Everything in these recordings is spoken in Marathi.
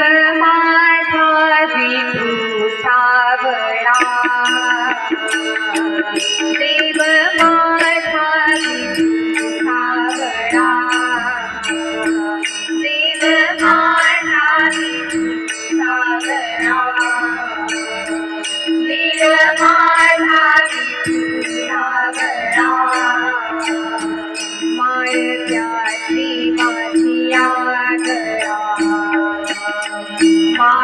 Thank you.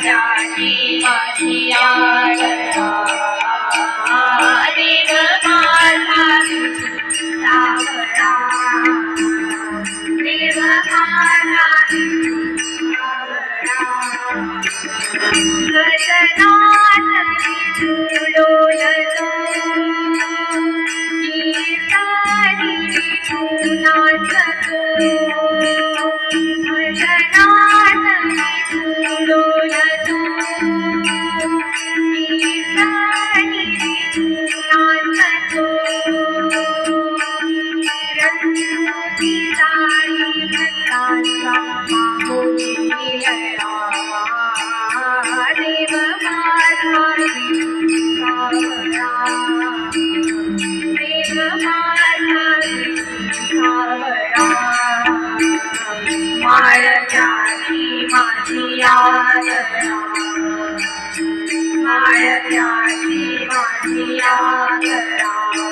जाने माझिया रे ग माझा सावळा देव माझा सावळा गजनाथ माळव्याची माझी आदरा